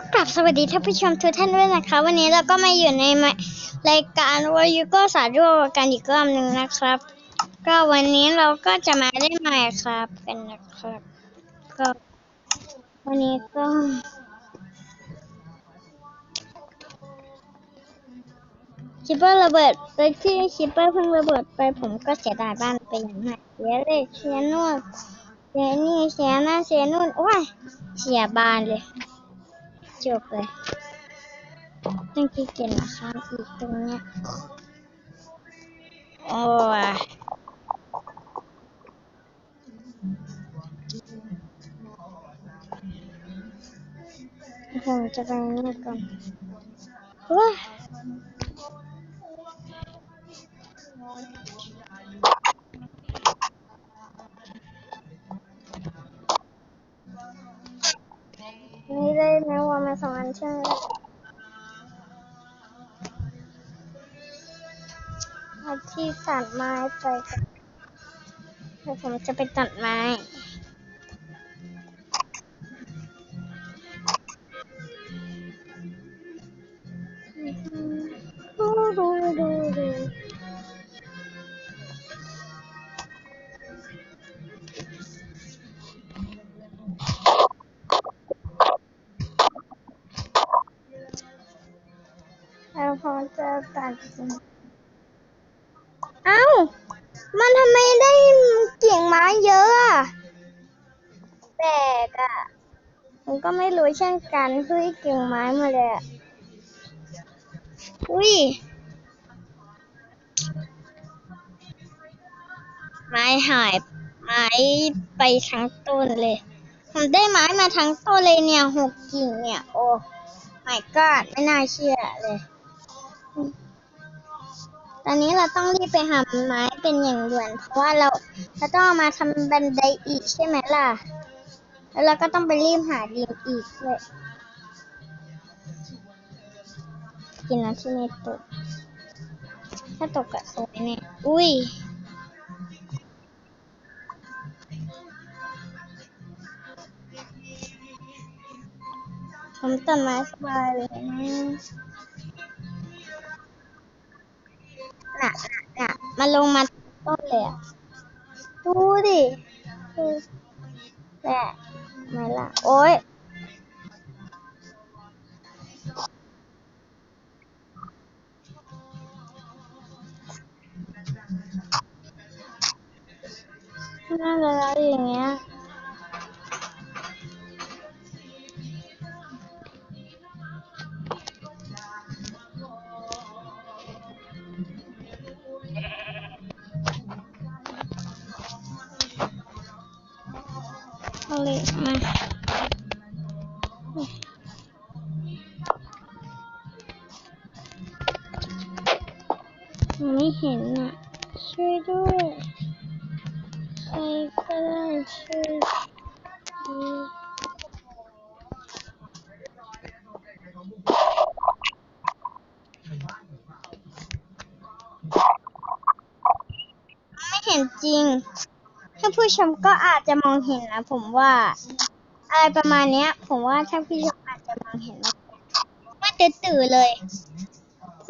ก็กลับสวัสดีท่านผู้ชมทุกท่านด้วยนะคะ วันนี้เราก็มาอยู่ในรายการวายุก็สาธุกันอีกรอบหนึ่งนะครับ ก็วันนี้เราก็จะมาเล่นไมค์ครับกันนะครับ ก็วันนี้ก็คิปเปอร์ระเบิดโดยที่คิปเปอร์เพิ่งระเบิดไปผมก็เสียดายบ้านไปอย่างมากเสียเลยเสียนู่นเสียนี่เสียนั่นเสียนู่นโอ้ยเสียบ้านเลย จบเลยต้องคิดเกียจนะ ตัดไม้ไปก่อนเดี๋ยวผมจะไปตัดไม้ ไม่ได้กิ่งไม้เยอะอะแปลกอะผมก็ไม่รู้เช่นกันเฮ้ยกิ่งไม้มาเลยอะอุ้ยไม้หายไม้ไปทั้งต้นเลย ผมได้ไม้มาทั้งต้นเลยเนี่ยหกกิ่งเนี่ย โอ้ my god ไม่น่าเชื่อเลย ตอนนี้เราต้องรีบไปหาไม้เป็นอย่างด่วน เพราะว่าเราเราต้องเอามาทำบันไดอีกใช่ไหมล่ะ แล้วเราก็ต้องไปรีบหาดินอีกเลยกินน้ำที่ไม่ตก ถ้าตกกะโซยเนี่ย อุ้ยผมต้นไม้สบายเลยนะ น่ะน่ะมันลงมาต้นเลยอะดูดิคือแหละไม่ละ โอ๊ยน่าจะแล้วอย่างเงี้ย ไม่เห็นอะ ช่วยด้วย ใครก็ได้ช่วยไม่เห็นจริงท่าผู้ชมก็อาจจะมองเห็นนะผมว่า อะไรประมาณเนี้ย ผมว่าท่าผู้ชมอาจจะมองเห็นนะว่าตื่นๆเลย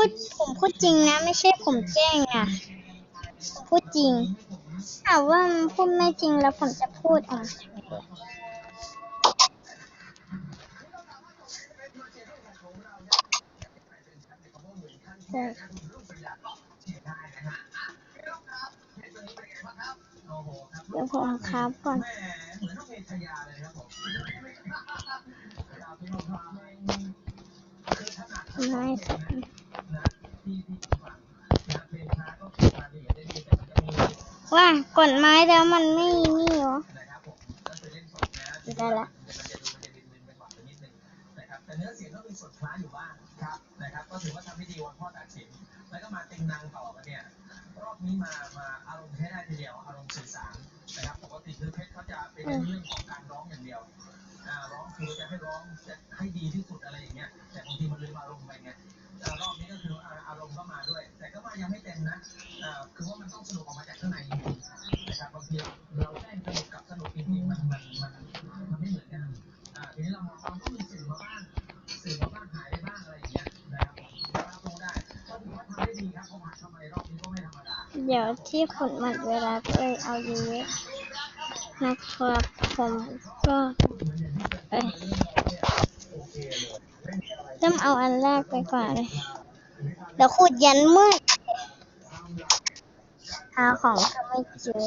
พูดผมพูดจริงนะ ไม่ใช่ผมแกล้งอะผมพูดจริงถ้าว่ามันพูดไม่จริงแล้วผมจะพูดอะเดี๋ยวผมครับก่อนไม่ค่ะ ว่ากดไม้แล้วมันไม่นี่หรอได้ละแต่เนื้อเสียงก็มีส่วนคล้ายอยู่บ้างครับนะครับ ก็ถือว่าทำได้ดีวันพ่อตัดสินแล้วก็มาติงนางต่อกันเนี่ยรอบนี้มามาอารมณ์ใช้ได้ทีเดียวอารมณ์สื่อสารนะครับปกติคือเพชรเขาจะเป็นเรื่องของการร้องอย่างเดียวร้องคือจะให้ร้องจะให้ดีที่สุดอะไรอย่างเงี้ยแต่บางทีมันลืมอารมณ์ไปไงรอบนี้ เดี๋ยวที่ขุดมดเวลาก็เลยเอายูเนะครับผมก็เอ้ยต้องเอาอันแรกไปก่อนเลยเดี๋ยวขุดยันมืดหาของก็ไม่เจอ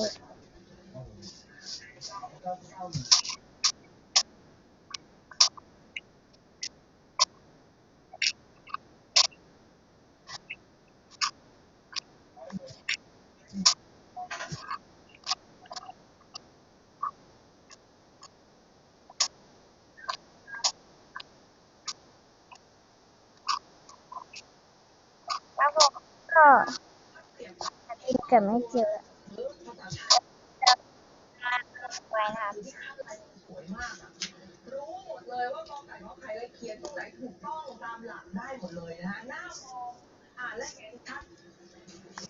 ก็อาทิตย์เกิดไม่เจอไว้นะครับรู้หมดเลยว่ากองไก่ขอไข่เลยเขียนตรงไหนถูกต้องตามหลักได้หมดเลยนะฮะหน้ามองอ่านและเห็นชัด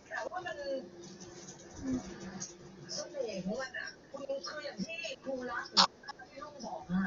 แต่ว่ามันเสน่ห์ของมันอะคุณคืออย่างที่ครูรักหรือที่ลุงบอกอะ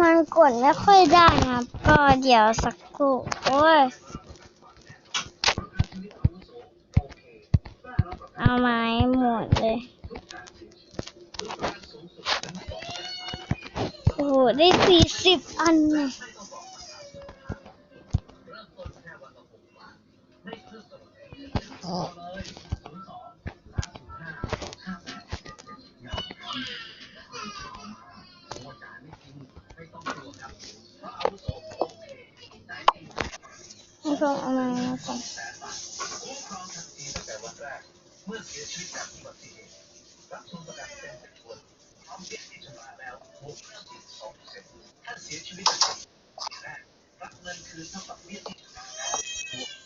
มันกดไม่ค่อยได้นะครับก็เดี๋ยวสักครู่โอ้ยเอาไม้หมดเลย โอ้โห ได้สี่สิบอันเลย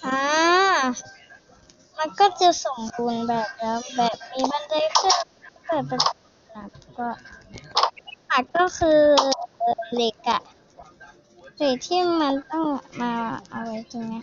อ่า มันก็จะสมบูรณ์แบบแล้ว แบบมีบันไดขึ้นเปิดประตูนะก็ขาดก็คือเหล็กอะเหล็กที่มันต้องมาเอาไว้ตรงนี้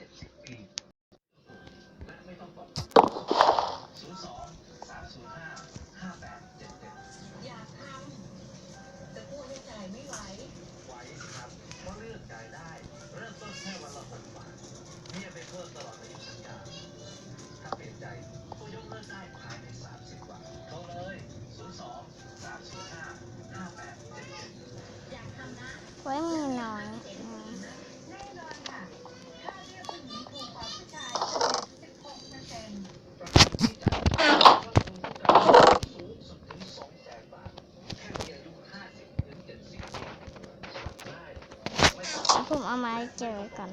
เอาไม้เจอก่อน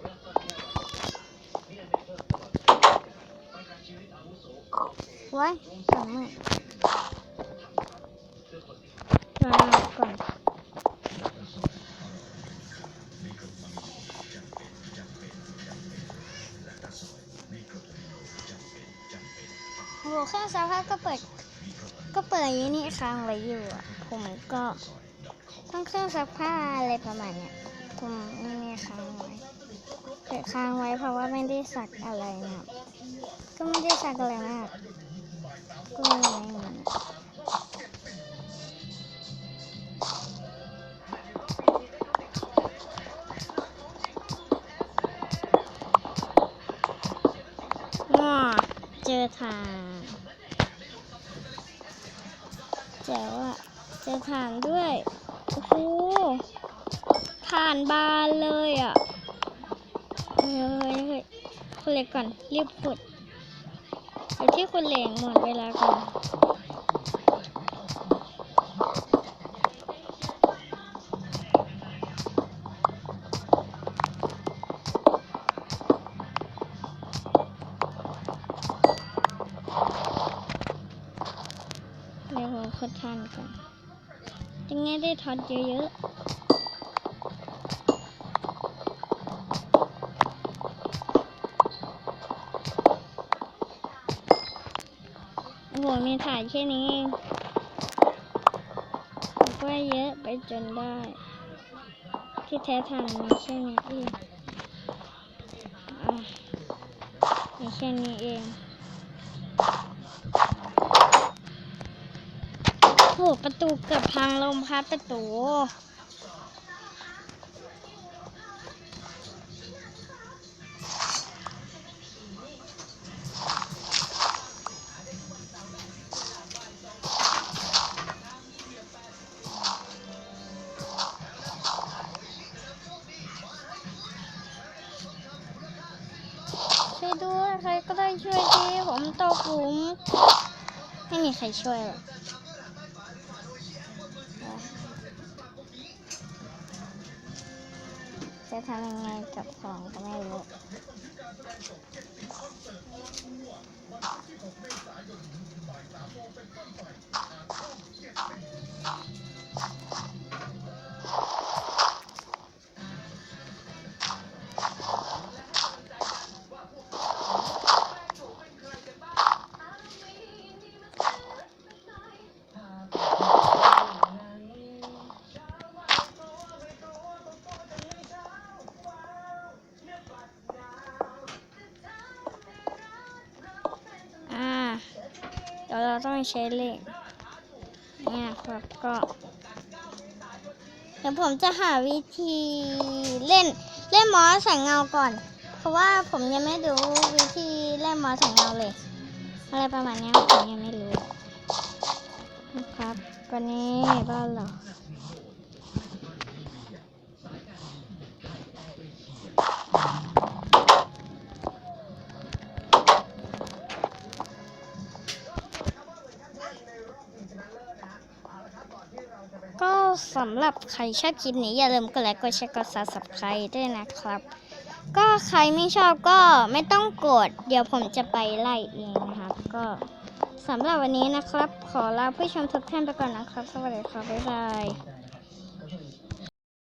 เริ่มต้นแค่วันละเนี่ยไม่เพิ่มตลอดชีวิตประกันชีวิตอาวุโสโอเคไว้สองมือเพื่อคนที่มาก่อนโอ้โหเครื่องซักผ้าก็เปิด ก็เปิดอย่างนี้ค้างไว้อยู่อะ ผมก็ต้องเครื่องซักผ้าอะไรประมาณเนี้ย กลุ่มนี่ค้างไว้เปิดค้างไว้เพราะว่าไม่ได้สักอะไรนะครัก็ไม่ได้สักอะไรมากก็ไม่เหมือนเจอทางเจ๋วอะเจอทางด้วยานบานเลยอะเฮ้ยคุณเล็กก่อน รีบขุดเดี๋ยวที่คุณเหล็กหมดเวลาก่อนเดี๋ยวผมขุดทานก่อนยังไงได้ทอดเยอะๆ ถ่ายแค่นี้เองก็เยอะไปจนได้ ที่แท้ทางมีแค่นี้เองอะมีแค่นี้เองโอ้ประตูเกือบพังลมพัดประตู ใครก็ได้ช่วยทีผมตกหลุมไม่มีใครช่วยหรอกจะทำยังไงกับของก็ไม่รู้ ต้องใช้เหล็กเนี่ยครับก็ เดี๋ยวผมจะหาวิธีเล่นเล่นมอสแสงเงาก่อน เพราะว่าผมยังไม่รู้วิธีเล่นมอสแสงเงาเลย อะไรประมาณนี้ผมยังไม่รู้นะครับก็นี่บ้านเรา สำหรับใครชอบคลิปนี้อย่าลืมกดไลค์กดแชร์กดซับสไครต์ด้วยนะครับ ก็ใครไม่ชอบก็ไม่ต้องกด เดี๋ยวผมจะไปไล่เองนะครับ ก็สำหรับวันนี้นะครับ ขอลาผู้ชมทุกท่านไปก่อนนะครับ สวัสดีครับบ๊ายบาย